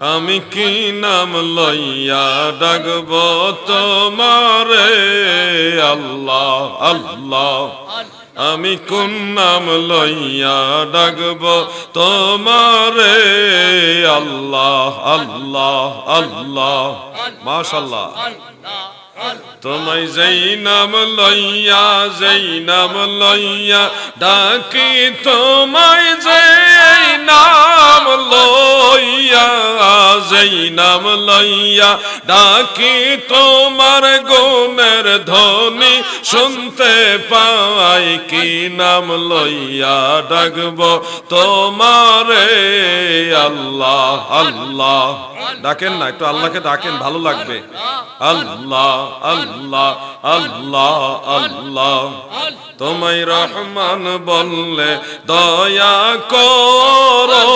আমি কি নাম লইয়া ডাকব তোমারে? আল্লাহ আল্লাহ। আমি কোন নাম লইয়া ডাকব তোমারে? আল্লাহ আল্লাহ আল্লাহ। মাশাল্লাহ। তোমায় যেই নাম লইয়া নাম লইয়া ডাকি তোমায় নাম লইয়া নাম লইয়া ডাকি তোমার গুণের ধ্বনি শুনতে পাই কি নাম লইয়া ডাকব তোমারে। আল্লাহ আল্লাহ। ডাকেন না, একটু আল্লাহকে ডাকেন, ভালো লাগবে। আল্লাহ। আল্লাহ আল্লাহ আল্লাহ। তোমায় রহমান বললে দয়া করো।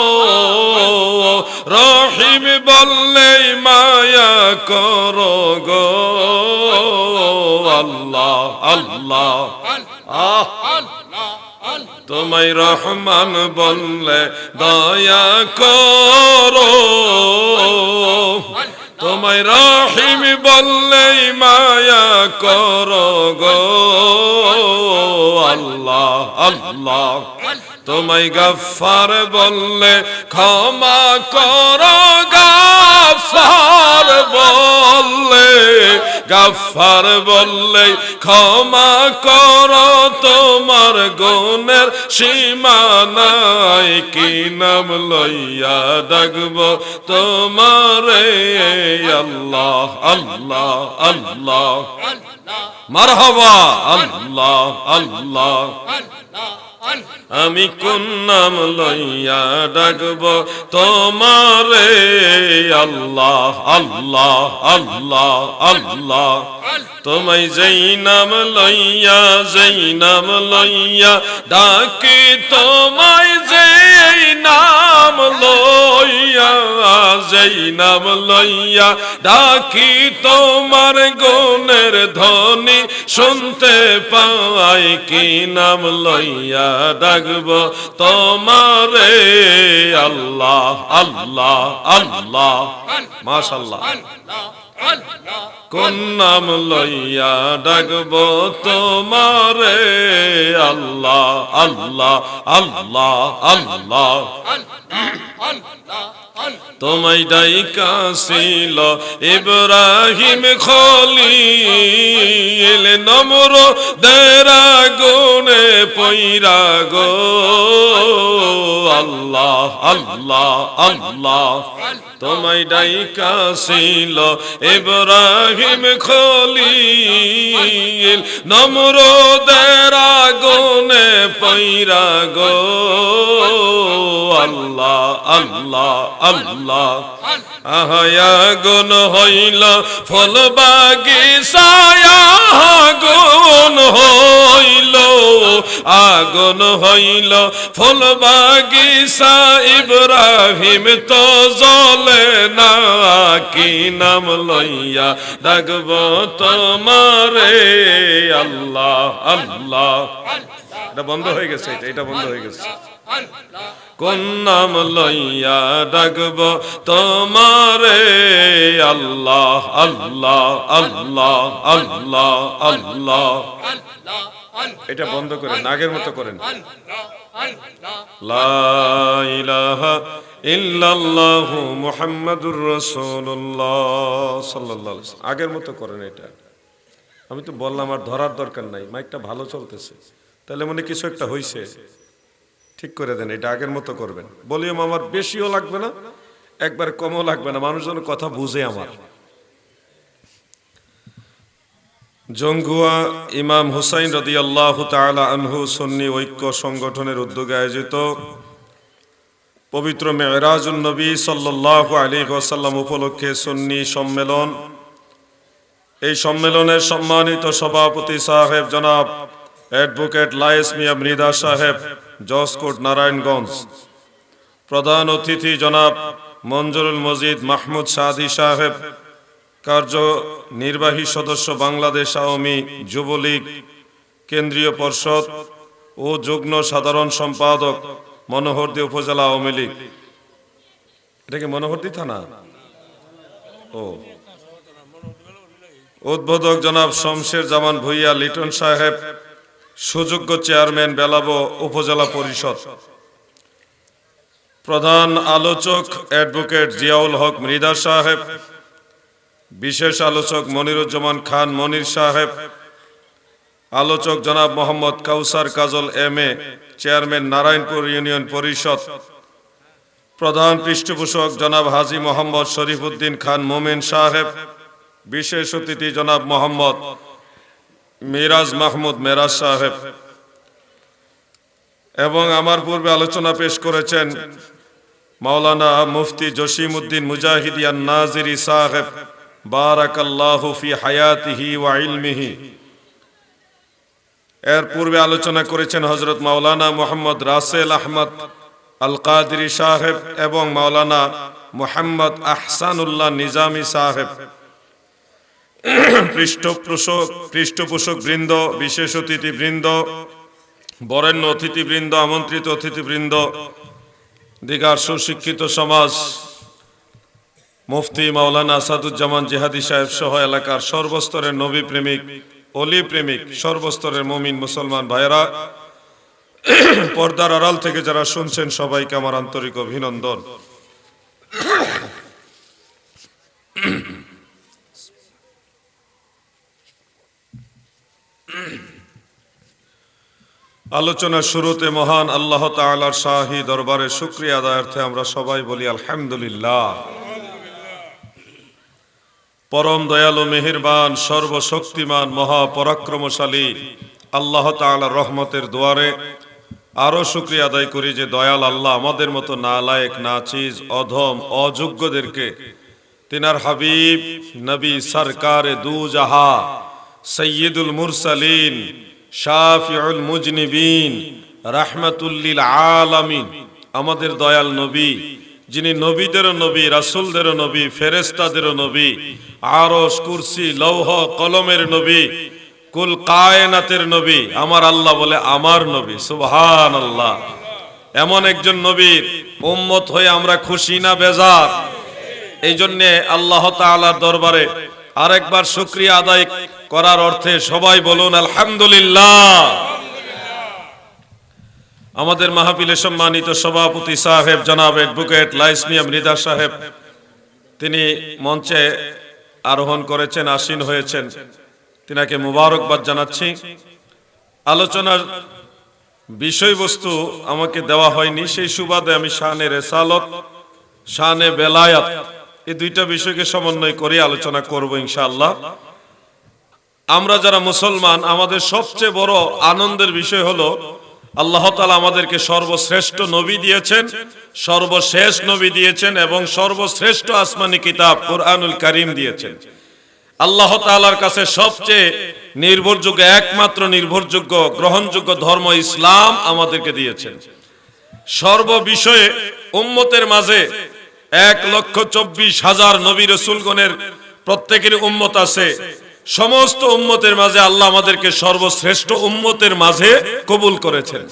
রহিম বললে মায়া করো গো। আল্লাহ আল্লাহ। তোমায় রহমান বললে দয়া করো। তোমায় রহিম বললে মায়া কর গো। আল্লাহ আল্লাহ, তোমায় গফার বললে ক্ষমা কর গফার গাফার বললে গাফার বললে, ক্ষমা কর, তোমার গুণের সীমানাই কি নাম লইয়া ডাকব তোমারে? আল্লাহ আল্লাহ আল্লাহ। মারহাবা। আল্লাহ আল্লাহ। আমি কোন নাম লইয়া ডাকব? তোমারে আল্লাহ আল্লাহ আল্লাহ আল্লাহ। তোমায় যেই নাম লইয়া, যেই নাম লইয়া ডাকি, তোমায় যেই নাম লইয়া, যেই নাম লইয়া ডাকি, তোমার গুণের ধ্বনি শুনতে পাই কি নাম লইয়া। ডাকব তোমারে। আল্লাহ আল্লাহ আল্লাহ। মাশাল্লাহ কোন নাম লইয়া ডাকব তোমারে? আল্লাহ আল্লাহ আল্লাহ আল্লাহ। তোমায় ডাইকাছিল ইব্রাহিম খলিল নমর দেরা গুনে পৈরা গো। আল্লাহ আল্লাহ আল্লাহ। তোমায় ডাইকাছিল ইব্রাহিম খলিল। নমর দেরা গুনে পৈরা গো। আল্লাহ আল্লাহ আল্লাহ। আহায়া গুন হইল ফল বাগিচায়, আগুন হইল। আগুন হইল ফুল বাগিচা, ইব্রাহিম তো জলে না কি নাম লইয়া ডাকব তোমারে? আল্লাহ আল্লাহ। এটা বন্ধ হয়ে গেছে এটা এটা বন্ধ হয়ে গেছে। কোন নাম লইয়া ডাকব তোমারে আল্লাহ আল্লাহ আল্লাহ আল্লাহ আল্লাহ। এটা বন্ধ করেন নাগের মতো করেন। লা ইলাহা ইল্লাল্লাহু মুহাম্মাদুর রাসূলুল্লাহ সাল্লাল্লাহু আলাইহি আগের মতো করেন এটা। আমি তো বললাম আর ধরার দরকার নাই মাইকটা ভালো চলতেছে। তাহলে মনে কিছু একটা হইছে। ঠিক করে দেন, এটা আগের মতো করবেন। ভলিউম আমার বেশিও লাগবে না, একবার কমও লাগবে না, মানুষজন কথা বুঝে আমার। জঙ্গুয়া ইমাম হুসাইন রদি আল্লাহ আনহু সন্নি ঐক্য সংগঠনের উদ্যোগে আয়োজিত পবিত্র মেয়রাজুল নবী সাল্লাহ আলী ওসাল্লাম উপলক্ষে সন্নি সম্মেলন। এই সম্মেলনের সম্মানিত সভাপতি সাহেব জনাব অ্যাডভোকেট লায়েস মিয়া মৃদা সাহেব জসকোট নারায়ণগঞ্জ। প্রধান অতিথি জনাব মঞ্জুরুল মজিদ মাহমুদ সাদি সাহেব কার্য নির্বাহী সদস্য বাংলাদেশ আওয়ামী যুবলীগ, কেন্দ্রীয় পর্ষদ ও যুগ্ম সাধারণ সম্পাদক মনোহরদী উপজেলা আওয়ামী লীগ। এটা কি মনোহরদি থানা? ও। উদ্বোধক জনাব শমশের জামান ভুইয়া লিটন সাহেব সুযোগ্য চেয়ারম্যান বেলাবো উপজেলা পরিষদ। প্রধান আলোচক অ্যাডভোকেট জিয়াউল হক মৃদা সাহেব, বিশেষ আলোচক মনিরুজ্জামান খান মনির সাহেব, আলোচক জনাব Mohammad Kawsar Kajal M A, chairman Narayanpur Union Parishad, প্রধান পৃষ্ঠপোষক জনাব হাজি মোহাম্মদ শরীফুদ্দিন খান মোমেন সাহেব, বিশেষ অতিথি জনাব মোহাম্মদ মিরাজ মাহমুদ, মেরাজ সাহেব। এবং আমার পূর্বে আলোচনা পেশ করেছেন মাওলানা মুফতি জসিম উদ্দিন মুজাহিদিয়ান নাজিরি সাহেব, বারাকাল্লাহু ফি হায়াতিহি ওয়া ইলমিহি। এর পূর্বে আলোচনা করেছেন হজরত মাওলানা মোহাম্মদ রাসেল আহমদ আল কাদরি সাহেব এবং মাওলানা মোহাম্মদ আহসানুল্লাহ নিজামি সাহেব। পৃষ্ঠপোষক পৃষ্ঠপোষক বৃন্দ, বিশেষ অতিথি বৃন্দ, বরেণ্য অতিথিবৃন্দ আমন্ত্রিত অতিথিবৃন্দ দিঘার সুশিক্ষিত সমাজ, মুফতি মাওলানা আসাদুজ্জামান জিহাদি সাহেব সহ এলাকার সর্বস্তরের নবী প্রেমিক, অলি প্রেমিক, সর্বস্তরের মমিন মুসলমান ভাইয়েরা, পর্দার আড়াল থেকে যারা শুনছেন সবাইকে আমার আন্তরিক অভিনন্দন। আলোচনার শুরুতে মহান আল্লাহ তাআলার শাহী দরবারে শুক্রিয়া আদায়ার্থে আমরা সবাই বলি আলহামদুলিল্লাহ। পরম দয়ালু, মেহেরবান, সর্বশক্তিমান, মহাপরাক্রমশালী আল্লাহ তাআলার রহমতের দুয়ারে আরও শুক্রিয়া আদায় করি যে দয়াল আল্লাহ আমাদের মতো না নালায়েক, নাচিজ, অধম, অযোগ্যদেরকে তিনার হাবিব, নবী সরকার দু জাহা সৈয়দুল মুরসালিন শাফিউল মুজনিবিন, রাহমাতুল্লিল আলামিন। আমাদের দয়াল নবী, যিনি নবীদেরও নবী রাসূলদেরও নবী ফেরেশতাদেরও নবী, আরশ, কুরসি, লৌহ, কলমের নবী, কুল কায়নাতের নবী, আমার আল্লাহ বলে আমার নবী, সুবহানাল্লাহ। এমন একজন নবীর উম্মত হয়ে আমরা খুশি না বেজার? এই জন্যে আল্লাহ তাআলার দরবারে আরেকবার শুক্রিয়া আদায় করার অর্থে সবাই বলুন, আলহামদুলিল্লাহ। আমাদের মাহফিলে সম্মানিত সভাপতি সাহেব জনাব অ্যাডভোকেট লাইসমিয়া মৃদা সাহেব, তিনি মঞ্চে আরোহণ করেছেন, আসীন হয়েছেন। তিনাকে মুবারকবাদ জানাচ্ছি। আলোচনার বিষয়বস্তু আমাকে দেওয়া হয়নি। সেই সুবাদে আমি শানে রেসালত, শানে বেলায়াত এই দুইটা বিষয়কে সমন্বয় করে আলোচনা করব ইনশাআল্লাহ। আমরা যারা মুসলমান, আমাদের সবচেয়ে বড় আনন্দের বিষয় হলো, আল্লাহ তালা আমাদেরকে সর্বশ্রেষ্ঠ নবী দিয়েছেন, সর্বশেষ নবী দিয়েছেন এবং সর্বশ্রেষ্ঠ আসমানি কিতাব কোরআনুল করিম দিয়েছেন। আল্লাহ তালার কাছে সবচেয়ে নির্ভরযোগ্য, একমাত্র নির্ভরযোগ্য, গ্রহণযোগ্য ধর্ম ইসলাম আমাদেরকে দিয়েছেন। সর্ব বিষয়ে উম্মতের মাঝে এক লক্ষ চব্বিশ হাজার নবী রসুলগণের প্রত্যেকের উম্মত আছে। সমস্ত উম্মতের মাঝে আল্লাহ আমাদেরকে সর্বশ্রেষ্ঠ উম্মতের মাঝে কবুল করেছেন।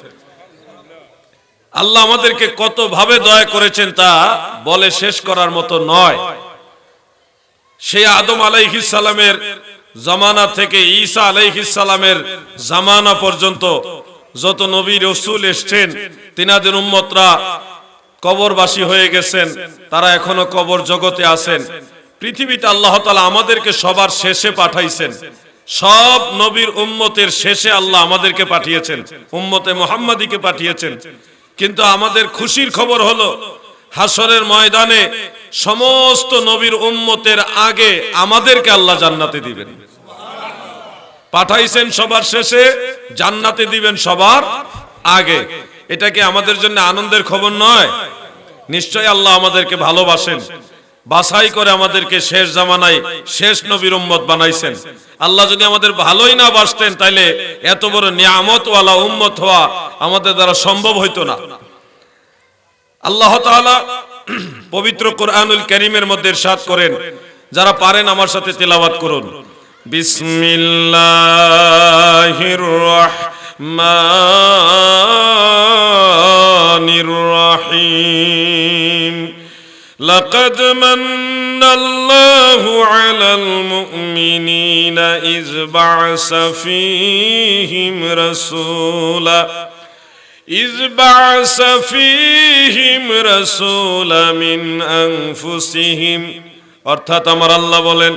আল্লাহ আমাদেরকে কত ভাবে দয়া করেছেন তা বলে শেষ করার মতো নয়। সেই আদম আলাইহিসালামের জামানা থেকে ঈসা আলাইহিসালামের জামানা পর্যন্ত যত নবী রসুল এসছেন, তিনাদের উম্মতরা কবরবাসী হয়ে গেছেন, তারা এখনও কবর জগতে আছেন। পৃথিবীতে আল্লাহ তালা আমাদেরকে সবার শেষে পাঠাইছেন। সব নবীর উম্মতের শেষে আল্লাহ আমাদেরকে পাঠিয়েছেন, উম্মতে মোহাম্মদীকে পাঠিয়েছেন। কিন্তু আমাদের খুশির খবর হলো হাসরের ময়দানে সমস্ত নবীর উম্মতের আগে আমাদেরকে আল্লাহ জান্নাতে দিবেন। পাঠাইছেন সবার শেষে, জান্নাতে দিবেন সবার আগে। এটা কি আমাদের জন্য আনন্দের খবর নয়? নিশ্চয় আল্লাহ আমাদেরকে ভালোবাসেন। বাছাই করে আমাদেরকে শেষ জামানায় শেষ নবীর উম্মত বানাইছেন। আল্লাহ যদি আমাদের ভালোই না বাসতেন, তাইলে এত বড় নিয়ামত ওয়ালা উম্মত হওয়া আমাদের দ্বারা সম্ভব হইতো না। আল্লাহ তাআলা পবিত্র কোরআনুল করিমের মধ্যে ইরশাদ করেন, যারা পারেন আমার সাথে তেলাওয়াত করুন। বিসমিল্লাহির রহমানির রহিম لقد من الله على المؤمنين إذ بعث فيهم رسولا إذ بعث فيهم رسولا من أنفسهم অর্থাৎ আমার আল্লাহ বলেন